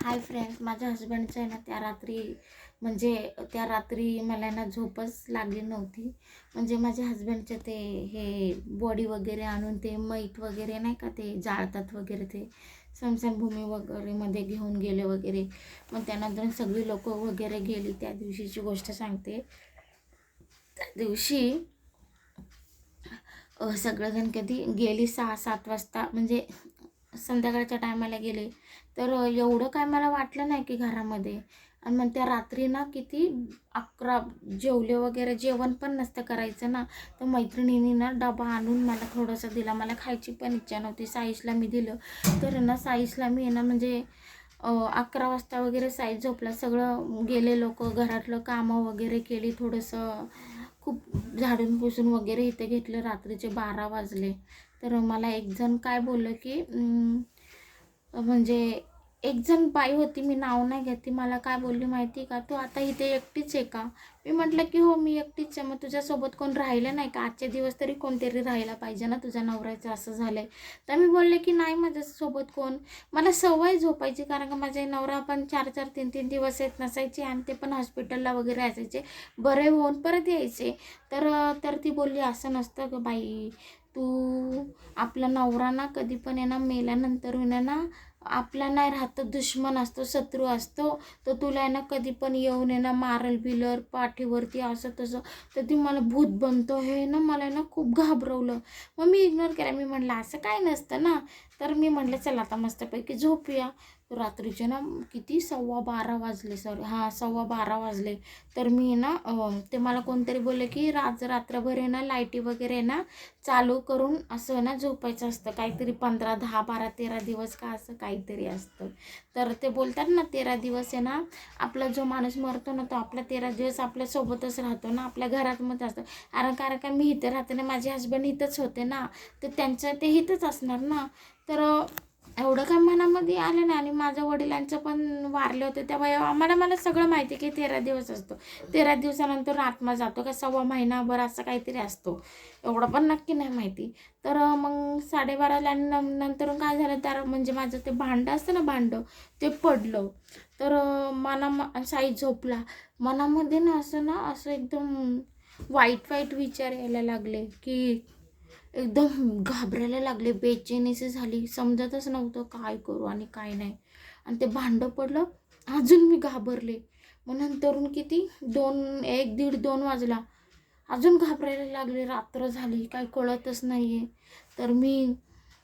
Hi friends माझ्या हस्बंडचं आहे ना त्या रात्री म्हणजे त्या रात्री मला ना झोपच लागली नव्हती. म्हणजे माझ्या हस्बंडचे ते हे बॉडी वगैरे आणून ते मैत वगैरे नाही का ते जाळतात वगैरे ते समसमभूमी वगैरेमध्ये घेऊन गेले वगैरे. मग त्यानंतर सगळी लोक वगैरे गेली. त्या दिवशीची गोष्ट सांगते. त्या दिवशी सगळेजण कधी गेली सहा सात वाजता म्हणजे संध्याकाळच्या टायमाला गेले. तर एवढं काय मला वाटलं नाही की घरामध्ये. आणि मग त्या रात्री ना किती अकरा जेवले वगैरे जेवण पण नसतं करायचं ना. तर मैत्रिणींनी ना डबा आणून मला थोडंसं दिला. मला खायची पण इच्छा नव्हती. साईशला मी दिलं. तर ना साईशला मी ना म्हणजे अकरा वाजता वगैरे साईज झोपला. सगळं गेले लोक घरातलं कामं वगैरे केली. थोडंसं खूप झाडून पुसून वगैरे इथे घेतलं. रात्रीचे बारा वाजले. तर मला एक जण काय बोललं की म्हणजे एक जण बाई होती मी नाव नाही घेत ती मला काय बोलली माहिती का? तू आता इथे एकटीच आहे का? मी म्हटलं की हो मी एकटीच आहे. मग तुझ्यासोबत कोण राहिलं नाही का? आजचे दिवस तरी कोणतरी राहायला पाहिजे ना तुझ्या नवऱ्याचं असं झालंय. तर मी बोलले की नाही माझ्यासोबत कोण? मला सवय झोपायची कारण का माझे नवरा पण चार चार तीन तीन दिवस येत नसायचे आणि ते पण हॉस्पिटलला वगैरे असायचे. बरे होऊन परत यायचे. तर तर ती बोलली असं नसतं ग बाई. तू आपला नवरा ना कधी पण आहे ना मेल्यानंतर आहे ना आपला नाही राहत दुश्मन असतो शत्रू असतो. तर तुला आहे ना कधी पण येऊन आहे ना मारल बिलर पाठीवरती असं तसं तर ती मला भूत बनतो. हे ना मला आहे ना खूप घाबरवलं. मग मी इग्नोर केला. मी म्हटलं असं काय नसतं ना? तर मी म्हटलं चला आता मस्तपैकी झोपूया. रात्रीचे ना किती सव्वा बारा वाजले सॉरी. हां सव्वा बारा वाजले. तर मी ना ते मला कोणतरी बोलले की राज रात्रभर आहे ना लाईटी वगैरे आहे ना चालू करून असं ना झोपायचं असतं. काहीतरी पंधरा दहा बारा तेरा दिवस का असं काहीतरी असतं. तर ते बोलतात ना तेरा दिवस आहे ना आपला जो माणूस मरतो ना तो आपला तेरा दिवस आपल्यासोबतच राहतो ना आपल्या घरातमध्ये असतो. कारण कारण का मी इथं राहते ना माझे हसबंड इथंच होते ना तर त्यांचं ते इथंच असणार ना. तर एवढं काय मनामध्ये आलं ना आणि माझ्या वडिलांचं पण वारले होते. तेव्हा आम्हाला मला सगळं माहिती की तेरा दिवस असतो. तेरा दिवसानंतर आत्मा जातो का सव्वा महिनाभर असं काहीतरी असतो. एवढं पण नक्की नाही माहिती. तर मग साडेबाराला नंतर काय झालं? तर म्हणजे माझं ते भांडं असतं ना भांडं ते पडलं. तर मना साई झोपला. मनामध्ये ना असं ना असं एकदम वाईट वाईट विचार यायला लागले की एकदम घाबरायला लागले. बेचैनीशी झाली. समजतच नव्हतं काय करू आणि काय नाही. आणि ते भांडं पडलं. अजून मी घाबरले. मग नंतरून किती? दोन एक दीड दोन वाजला. अजून घाबरायला लागले. रात्र झाली. काय कळतच नाही आहे तर मी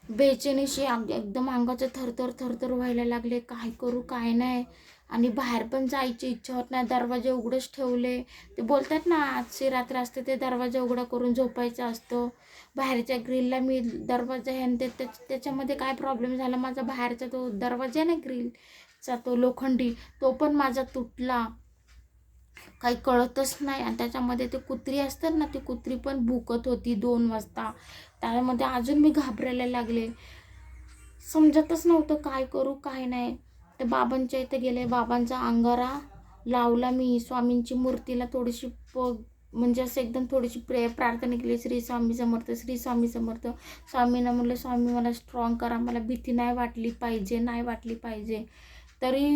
बेचेनीशी अग एकदम अंगाचं थरथर थरथर व्हायला लागले. काय करू काय नाही. आणि बाहेर पण जायची इच्छा होत नाही. दरवाजे उघडंच ठेवले. ते बोलतात ना आजची रात्र असते ते दरवाजा उघडा करून झोपायचं असतं. बाहेरच्या ग्रिलला मी दरवाजा आहे आणि ते त्याच्यामध्ये काय प्रॉब्लेम झाला? माझा बाहेरचा तो दरवाजा आहे ना ग्रिलचा तो लोखंडी तो पण माझा तुटला. काही कळतच नाही. आणि त्याच्यामध्ये ते कुत्री असतात ना ती कुत्री पण भुकत होती दोन वाजता. त्यामध्ये अजून मी घाबरायला लागले. समजतच नव्हतं काय करू काय नाही. तर बाबांच्या इथे गेले. बाबांचा अंगारा लावला मी. स्वामींची मूर्तीला थोडीशी प म्हणजे असं एकदम थोडीशी प्रे प्रार्थना केली. श्री स्वामी समर्थ श्री स्वामी समर्थ. स्वामींना म्हटलं स्वामी मला स्ट्रॉंग करा. मला भीती नाही वाटली पाहिजे नाही वाटली पाहिजे. तरी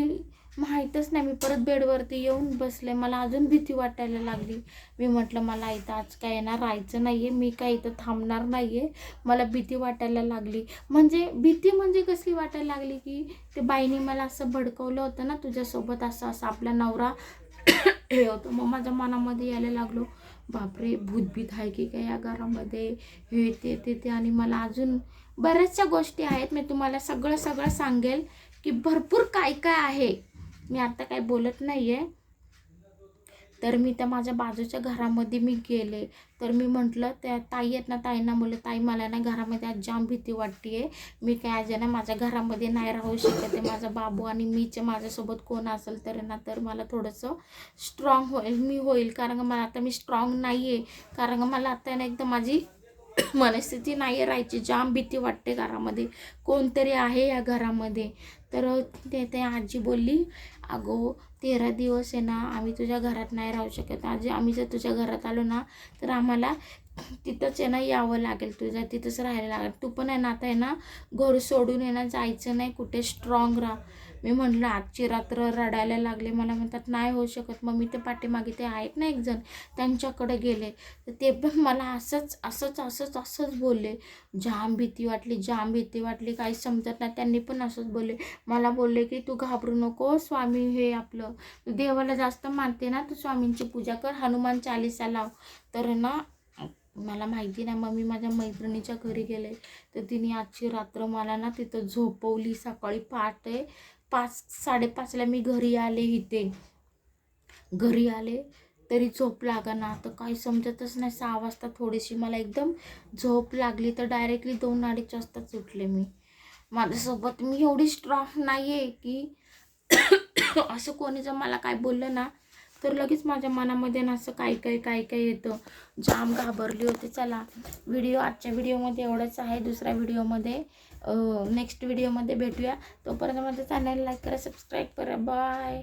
माहीतच नाही मी परत बेडवरती येऊन बसले. मला अजून भीती वाटायला लागली. मी म्हटलं मला इथं आज काय येणार? राहायचं नाही आहे मी काय इथं थांबणार नाही आहे मला भीती वाटायला लागली. म्हणजे भीती म्हणजे कसली वाटायला लागली की ते बाईने मला असं भडकवलं होतं ना तुझ्यासोबत असं असं आपला नवरा हे होतं. मग माझ्या मनामध्ये यायला लागलो. बापरे! भूतभीत आहे की काय या घरामध्ये? हे ते ते ते. आणि मला अजून बऱ्याचशा गोष्टी आहेत. मी तुम्हाला सगळं सगळं सांगेल की भरपूर काय काय आहे. मी आता काय बोलत नाही आहे तर मी त्या माझ्या बाजूच्या घरामध्ये मी गेले. तर मी म्हटलं त्या ताई आहेत ना ताईंना मुलं ताई मला ना घरामध्ये आज जाम भीती वाटते आहे मी काय आज ना माझ्या घरामध्ये नाही राहू शकत आहे. माझा बाबू आणि मीच माझ्यासोबत कोण असेल तर ना तर मला थोडंसं स्ट्रॉंग होईल. मी होईल. कारण मला आता मी स्ट्रॉंग नाही आहे कारण मला आता ना एकदम माझी मनस्थिती नाही राहायची. जाम भीती वाटते घरामध्ये. कोणतरी आहे या घरामध्ये. तर ते ते आजी बोलली अगो तेरा दिवस आहे ना आम्ही तुझ्या घरात नाही राहू शकत. आजी आम्ही जर तुझ्या घरात आलो ना तर आम्हाला तिथंच आहे ना यावं लागेल तुझ्या तिथंच राहायला लागेल. तू पण आहे ना आता आहे ना घर सोडून आहे ना जायचं नाही कुठे स्ट्रॉंग राहा. मी म्हटलं आजची रात्र रडायला लागले. मला म्हणतात नाही होऊ शकत. मग मी ते पाठीमागे ते आहेत ना एक जण त्यांच्याकडे गेले. तर ते पण मला असंच असंच असंच असंच बोलले. जाम भीती वाटली जाम भीती वाटली. काही समजत नाही. त्यांनी पण असंच बोलले. मला बोलले की तू घाबरू नको स्वामी हे आपलं. देवाला जास्त मानते ना तू स्वामींची पूजा कर. हनुमान चालिसा लाव. तर ना मला माहिती नाही. मग मी माझ्या मैत्रिणीच्या घरी गेले. तर तिने आजची रात्र मला ना तिथं झोपवली. सकाळी पहाटे पाच साडेपाचला मी घरी आले इथे. घरी आले. तरी झोप ना तर काही समजतच नाही. सहा वाजता थोडीशी मला एकदम झोप लागली. तर डायरेक्टली दोन अडीच वाजताच उठले मी. माझ्यासोबत मी एवढी स्ट्रॉंग नाही आहे की असं कोणी जर मला काय बोललं ना तर लगेच माझ्या मनामध्ये ना असं काही काही काही काही येतं. जाम घाबरली होती. चला व्हिडिओ आजच्या व्हिडिओमध्ये एवढंच आहे. दुसऱ्या व्हिडिओमध्ये नेक्स्ट व्हिडिओमध्ये भेटूया. तोपर्यंत माझं चॅनल लाईक करा सबस्क्राईब करा. बाय